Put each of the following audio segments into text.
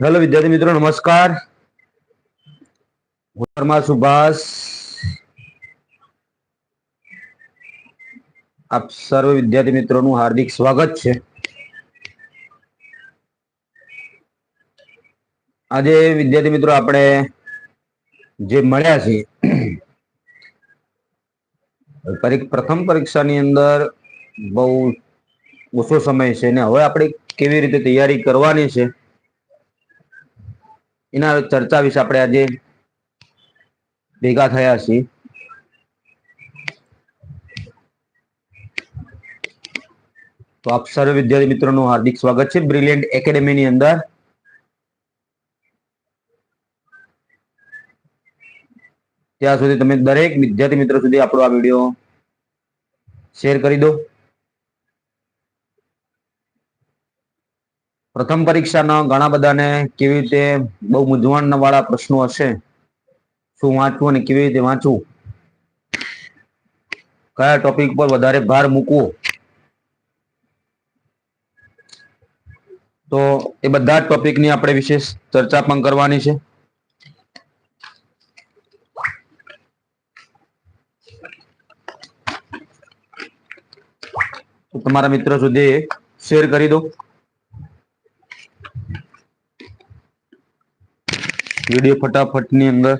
Hello વિદ્યાર્થી મિત્રો નમસ્કાર. પરમાર સુભાષ. આપ સર્વ વિદ્યાર્થી મિત્રોનું હાર્દિક સ્વાગત છે. આજે વિદ્યાર્થી મિત્રો આપણે જે મળ્યા છે પરી- પ્રથમ પરીક્ષાની અંદર બહુ ઓછો સમય છે ને હવે આપણે કેવી રીતે તૈયારી કરવાની છે, એના ચર્ચા વિશે આપણે આજે ભેગા થયા છીએ. તો આપ સર્વ વિદ્યાર્થી મિત્રોનું હાર્દિક સ્વાગત છે. બ્રિલિયન્ટ એકેડેમીની અંદર. ત્યાં સુધી તમે દરેક વિદ્યાર્થી મિત્રો સુધી આપણો આ વીડિયો શેર કરી દો. પ્રથમ પરીક્ષાના ઘણા બધાને કેવી રીતે બહુ મૂંઝવણ વાળા પ્રશ્નો હશે શું વાંચવું અને કેવી રીતે વાંચવું? કયા ટોપિક પર વધારે ભાર મૂકવો? તો એ બધા ટોપિકની આપણે વિશેષ ચર્ચા પણ કરવાની છે. તમારા મિત્રો સુધી શેર કરી દો વીડિયો ફટાફટની અંદર.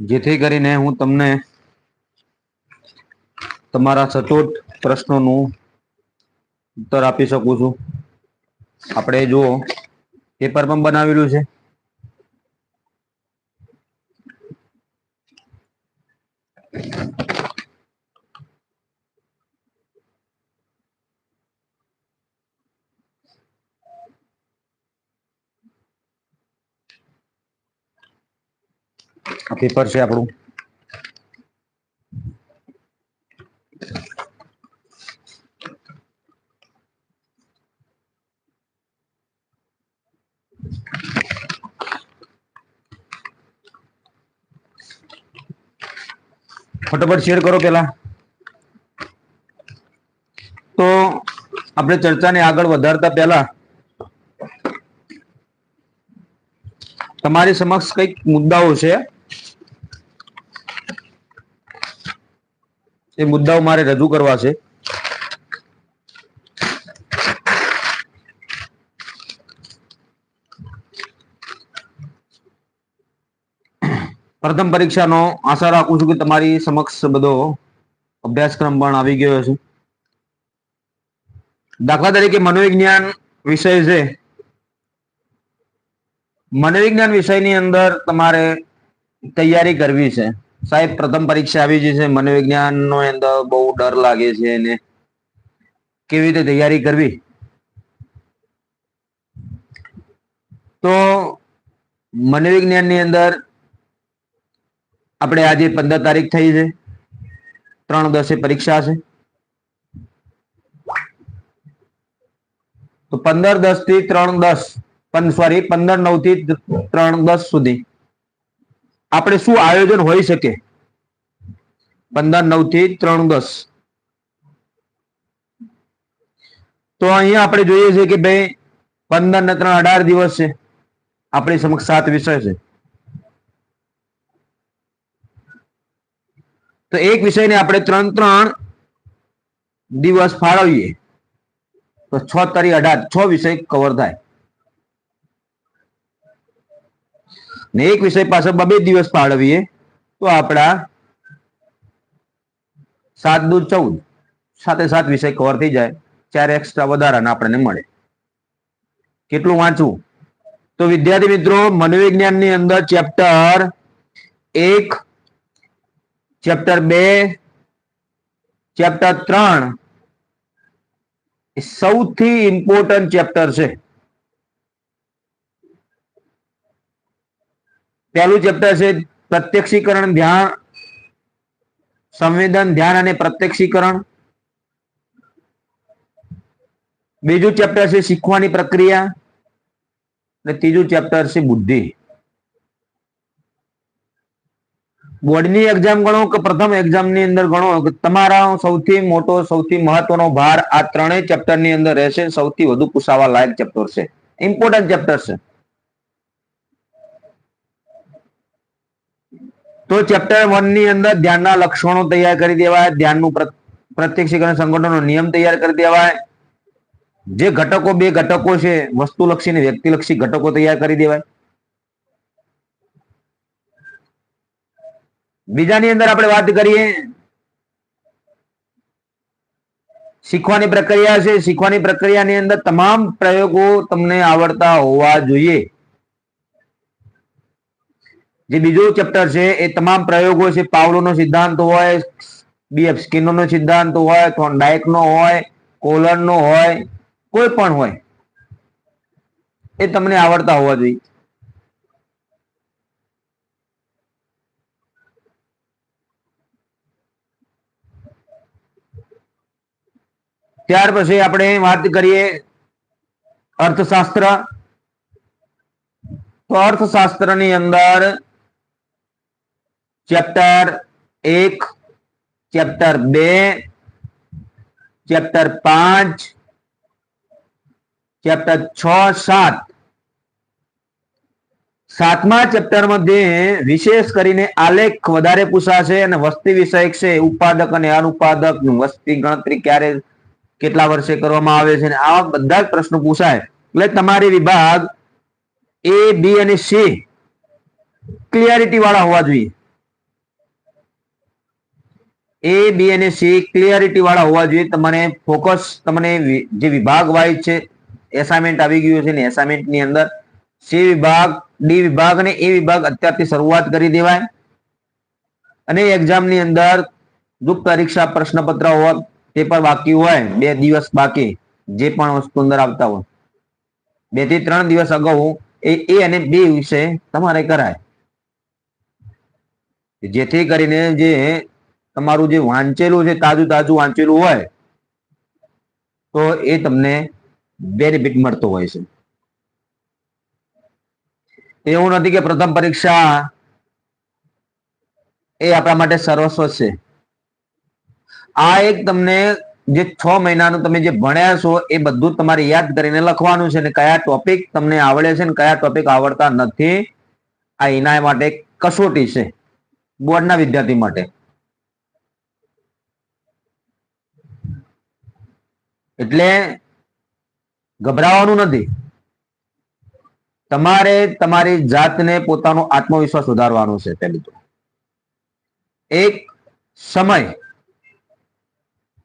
જેથી કરીને હું તમને તમારા સચોટ પ્રશ્નોનું ઉત્તર આપી શકું છું. આપણે જુઓ, પેપર પણ બનાવેલું છે. આ પેપર છે આપણું. ફટાફટ શેર કરો પેલા. તો આપણે ચર્ચાને આગળ વધારતા પહેલા તમારી સમક્ષ કંઈક મુદ્દાઓ છે. એ મુદ્દાઓ મારે રજૂ કરવા છે. પ્રથમ પરીક્ષાનો આશા રાખું છું કે તમારી સમક્ષ બધો અભ્યાસક્રમ પણ આવી ગયો છે દાખલા તરીકે મનોવિજ્ઞાન વિષય છે. મનોવિજ્ઞાન વિષયની અંદર તમારે તૈયારી કરવી છે. સાહેબ, પ્રથમ પરીક્ષા આવી છે. મનોવિજ્ઞાન નો અંદર બહુ ડર લાગે છે અને કેવી રીતે તૈયારી કરવી? તો મનોવિજ્ઞાનની અંદર આપણે આજે પંદર તારીખ થઈ છે. ત્રણ દસે પરીક્ષા છે. તો પંદર દસથી ત્રણ દસ સોરી, પંદર નવથી ત્રણ દસ સુધી. આપણે શું આયોજન હોઈ શકે? પંદર નવથી ત્રણ દસ. તો અહીંયા આપણે જોઈએ છે કે ભાઈ, પંદર ને ત્રણ અઢાર દિવસ છે. આપણી સમક્ષ સાત વિષય છે. તો એક વિષયને આપણે ત્રણ ત્રણ દિવસ ફાળવીએ. તો છ તારી અઢાર, છ વિષય કવર થાય. ને એક વિષય પાછળ બબે દિવસ ફાળવીએ, તો આપણા સાત દૂર ચૌદ. સાથે સાત વિષય કવર થઈ જાય. ચાર એક્સ્ટ્રા વધારાના આપણને મળે. કેટલું વાંચવું? તો વિદ્યાર્થી મિત્રો, મનોવિજ્ઞાનની અંદર ચેપ્ટર એક ચેપ્ટર બે ચેપ્ટર ત્રણ સૌથી ઇમ્પોર્ટન્ટ ચેપ્ટર છે. પહેલું ચેપ્ટર છે પ્રત્યક્ષીકરણ, ધ્યાન સંવેદન, ધ્યાન અને પ્રત્યક્ષીકરણ. બીજું ચેપ્ટર છે શીખવાની પ્રક્રિયા. અને ત્રીજું ચેપ્ટર છે બુદ્ધિ. બોર્ડની એક્ઝામ ગણો કે પ્રથમ એક્ઝામની અંદર ગણો? કે તમારા સૌથી મોટો, સૌથી મહત્વનો ભાર આ ત્રણેય ચેપ્ટરની અંદર રહેશે. સૌથી વધુ પૂછાવા લાયક ચેપ્ટર છે. ઇમ્પોર્ટન્ટ ચેપ્ટર છે. તો ચેપ્ટર વનની અંદર ધ્યાનના લક્ષણો તૈયાર કરી દેવાય, ધ્યાનનું પ્ર- પ્રત્યક્ષીકરણ સંગઠનનો નિયમ તૈયાર કરી દેવાય. જે ઘટકો બે ઘટકો છે, વસ્તુલક્ષી અને વ્યક્તિલક્ષી ઘટકો તૈયાર કરી દેવાય. બીજાની અંદર આપણે વાત કરીએ. શીખવાની પ્રક્રિયા છે, શીખવાની પ્રક્રિયાની અંદર તમામ પ્રયોગો તમને આવડતા હોવા જોઈએ. જે બીજું ચેપ્ટર છે, એ તમામ પ્રયોગો છે, પાવલોનો સિદ્ધાંત હોય બીએફ સ્કિનરનો સિદ્ધાંત હોય થોર્નડાયકનો હોય કોલરનો હોય, કોઈ પણ હોય, એ તમને આવડતા હોવા જોઈએ. ત્યાર પછી આપણે વાત કરીએ અર્થશાસ્ત્ર. તો અર્થશાસ્ત્રની અંદર ચેપ્ટર એક, ચેપ્ટર બે, ચેપ્ટર પાંચ, ચેપ્ટર છ, સાત. સાતમા ચેપ્ટર મધ્યે વિશેષ કરીને આલેખ વધારે પૂછાશે અને વસ્તી વિષયક છે ઉત્પાદક અને અનુત્પાદક વસ્તી ગણતરી ક્યારે, કેટલા વર્ષે કરવામાં આવે છે આવા બધા જ પ્રશ્નો પૂછાય. એટલે તમારી વિભાગ એ બી અને સી ક્લિયરિટી વાળા હોવા જોઈએ. એ બી અને સી ક્લિયરિટી વાળા હોવા જોઈએ. તમને ફોકસ તમને જે વિભાગ વાઇઝ છે એસાઇનમેન્ટ આવી ગયું છે ને assignment ની અંદર સી વિભાગ ડી વિભાગ અને એ વિભાગ અત્યારથી શરૂઆત કરી દેવાય. અને એક્ઝામની અંદર ગુપ્ત પરીક્ષા પ્રશ્નપત્ર હોવા પેપર બાકી હોય. બે દિવસ બાકી, જે પણ વસ્તુ અંદર આવતા હોય. બેથી ત્રણ દિવસ અગાઉ એ એ અને બે વિશે તમારે કરાય. જેથી કરીને જે તમારું જે વાંચેલું છે, તાજું તાજું વાંચેલું હોય, તો એ તમને બેનિફિટ મળતો હોય છે. એવું નથી કે પ્રથમ પરીક્ષા એ આપણા માટે સર્વસ્વ છે. આ એક તમને જે છ મહિનાનું તમે જે ભણ્યા છો, એ બધું તમારે યાદ કરીને લખવાનું છે ને કયા ટોપિક તમને આવડે છે ને કયા ટોપિક આવડતા નથી, આ એના માટે કસોટી છે બોર્ડના વિદ્યાર્થી માટે. એટલે ગભરાવાનું નથી. તમારે તમારી જાતને પોતાનો આત્મવિશ્વાસ સુધારવાનો છે પહેલું તો. એક સમય.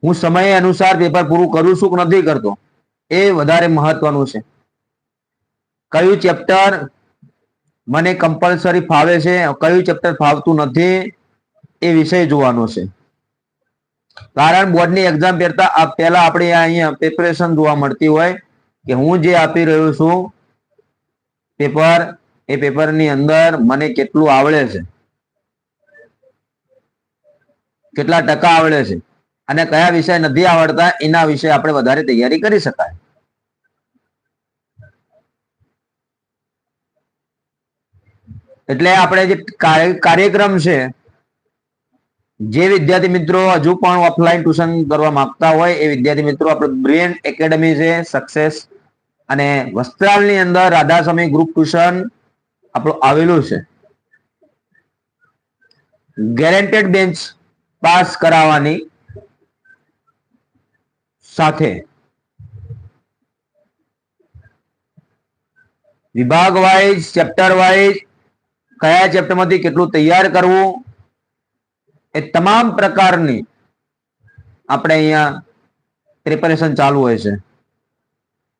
હું સમય અનુસાર પેપર પૂરું કરું છું કે નથી કરતો? એ વધારે મહત્વનું છે. કયું ચેપ્ટર મને કમ્પલસરી ફાવે છે? કયું ચેપ્ટર ફાવતું નથી? એ વિષય જોવાનો છે. કારણ બોર્ડની એક્ઝામ પહેરતા પહેલા આપણે અહીંયા પ્રિપરેશન જોવા મળતી હોય કે હું જે આપી રહ્યો છું પેપર એ પેપરની અંદર મને કેટલું આવડે છે? કેટલા ટકા આવડે છે? અને કયા વિષય નથી આવડતા? એના વિશે આપણે વધારે તૈયારી કરી શકાય. એટલે આપણે જે કાર્ય- કાર્યક્રમ છે જે વિદ્યાર્થી મિત્રો હજુ પણ ઓફલાઈન ટ્યુશન કરવા માંગતા હોય, એ વિદ્યાર્થી મિત્રો આપણે બ્રેન એકેડમી છે સક્સેસ અને વસ્ત્રાલની અંદર રાધાસ્વામી ગ્રુપ ટ્યુશન આપણું આવેલું છે. ગેરેન્ટેડ બેન્ચ પાસ કરાવવાની સાથે વિભાગ વાઇઝ ચેપ્ટર વાઇઝ કયા ચેપ્ટરમાંથી કેટલું તૈયાર કરવું એ તમામ પ્રકારની આપણે અહીંયા પ્રિપેરેશન ચાલુ હોય છે.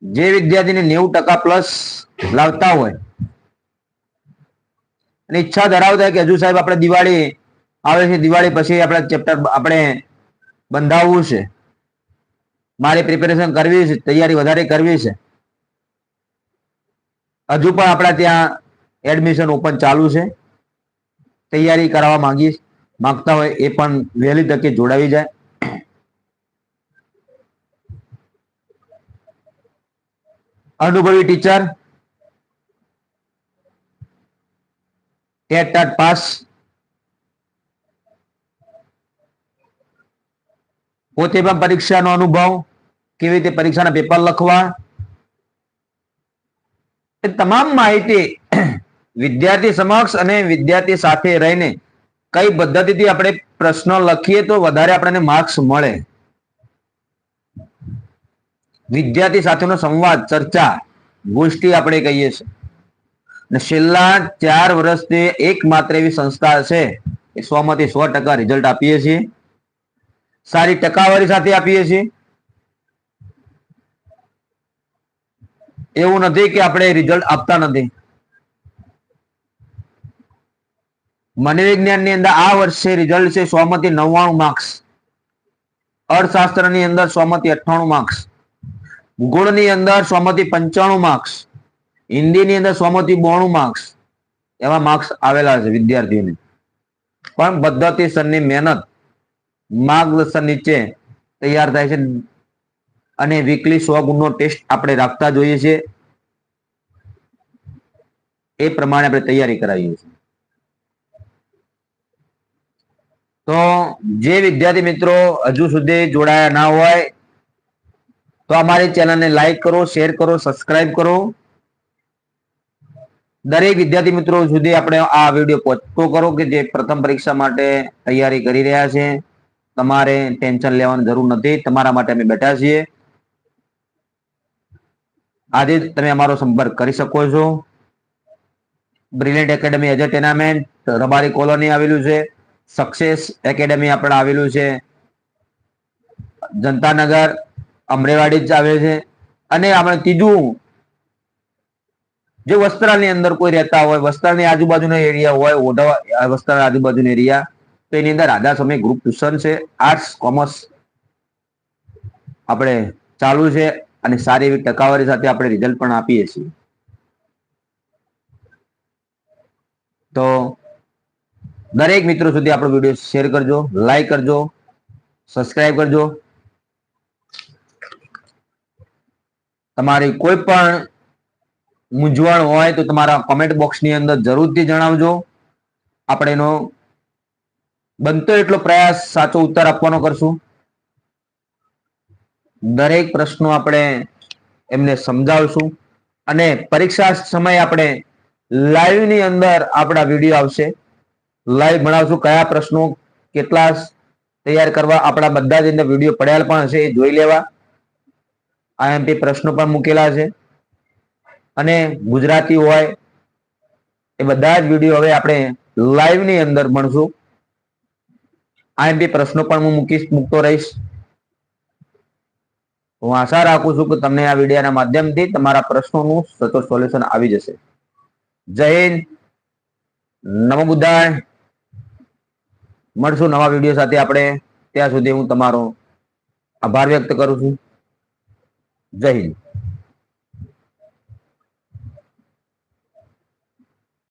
જે વિદ્યાર્થીને નેવું ટકા પ્લસ લાવતા હોય, અને ઈચ્છા ધરાવતા કે હજુ સાહેબ આપણે દિવાળી આવે છે, દિવાળી પછી આપણે ચેપ્ટર આપણે બંધાવવું છે. મારે પ્રિપેરેશન કરવી છે, તૈયારી વધારે કરવી છે. હજુ પણ આપણા ત્યાં એડમિશન ઓપન ચાલુ છે. તૈયારી કરાવવા માંગી માંગતા હોય એ પણ વહેલી તકે જોડાવી જાય. અનુભવી ટીચર. ટેટ ટાટ પાસ પોતે પણ પરીક્ષાનો અનુભવ, કેવી રીતે પરીક્ષાના પેપર લખવા? એ તમામ માહિતી વિદ્યાર્થી સમક્ષ અને વિદ્યાર્થી સાથે રહીને કઈ પદ્ધતિથી આપણે પ્રશ્ન લખીએ તો વધારે આપણને માર્ક્સ મળે? વિદ્યાર્થી સાથેનો સંવાદ, ચર્ચા, ગોષ્ઠી આપણે કહીએ છીએ. છેલ્લા ચાર વર્ષથી એકમાત્ર એવી સંસ્થા છે, એ સો માંથી સો ટકા રિઝલ્ટ આપીએ છીએ. સારી ટકાવારી સાથે આપીએ છીએ. એવું નથી કે આપણે રિઝલ્ટ આપતા નથી. મનોવિજ્ઞાનની અંદર આ વર્ષે રિઝલ્ટ છે સો માંથી નવ્વાણું માર્ક્સ અર્થશાસ્ત્રની અંદર સો માંથી અઠ્ઠાણું માર્ક્સ ભૂગોળની અંદર સો માંથી પંચાણું માર્ક્સ હિન્દી ની અંદર સો માંથી બોણું માર્ક્સ એવા માર્ક્સ આવેલા છે વિદ્યાર્થીઓને. પણ પદ્ધતિસરની મહેનત, માર્ગદર્શન નીચે તૈયાર થાય છે. અને વીકલી સો ગુણનો ટેસ્ટ આપણે રાખતા જોઈએ છીએ. એ પ્રમાણે આપણે તૈયારી કરાવીએ છીએ. તો જે વિદ્યાર્થી મિત્રો હજુ સુધી જોડાયા ના હોય, તો અમારી ચેનલને લાઈક કરો, શેર કરો, સબસ્ક્રાઇબ કરો. દરેક વિદ્યાર્થી મિત્રો સુધી આપણે આ વીડિયો પહોંચતો કરો કે જે પ્રથમ પરીક્ષા માટે તૈયારી કરી રહ્યા છે. તમારે ટેન્શન લેવાની જરૂર નથી. તમારા માટે અમે બેઠા છીએ. આજે તમે અમારો સંપર્ક કરી શકો છો. બ્રિલિયન્ટ એકેડમી એજ ટેનામેન્ટ રબારી કોલોની આવેલું છે. સક્સેસ એકેડમી આપણે આવેલું છે. જનતાનગર અમરેવાડી જ આવે છે. અને આપણે ત્રીજું, જે વસ્ત્રાલની અંદર કોઈ રહેતા હોય, વસ્ત્રાલની આજુબાજુનો એરિયા હોય ઓઢા વસ્ત્રાલ આજુબાજુનો એરિયા તો એની અંદર રાધા સમય ગ્રુપ ટ્યુશન છે. આર્ટ્સ કોમર્સ આપણે ચાલુ છે અને સારી એવી ટકાવારી સાથે આપણે રિઝલ્ટ પણ આપીએ છીએ. તો દરેક મિત્રો સુધી આપણો વીડિયો શેર કરજો લાઈક કરજો સબસ્ક્રાઈબ કરજો. તમારી કોઈ પણ મૂંઝવણ હોય તો તમારા કોમેન્ટ બોક્સની અંદર જરૂરથી જણાવજો. આપણે એનો બનતો એટલો પ્રયાસ સાચો ઉત્તર આપવાનો કરશું. દરેક પ્રશ્નો આપણે એમને સમજાવશું અને પરીક્ષા સમયે આપણે લાઈવની અંદર આપણા વીડિયો આવશે. લાઈવ ભણાવશું, કયા પ્રશ્નો કેટલા તૈયાર કરવા, આપણા બધા જ અંદર વીડિયો પડ્યા પણ હશે, એ જોઈ લેવા. આઈએમપી પ્રશ્નો પણ મૂકેલા છે. અને ગુજરાતી હોય, એ બધા જ વીડિયો હવે આપણે લાઈવની અંદર ભણશું. આઈએમપી પ્રશ્નો પણ હું મૂકીશ, મૂકતો રહીશ. હું આશા રાખું છું કે તમને આ વિડીયોના માધ્યમથી તમારા પ્રશ્નોનું સચોટ સોલ્યુશન આવી જશે. જય હિન્દ. નમો બુદ્ધાય. મળશું નવા વીડિયો સાથે આપણે. ત્યાં સુધી હું તમારો આભાર વ્યક્ત કરું છું. જય હિન્દ.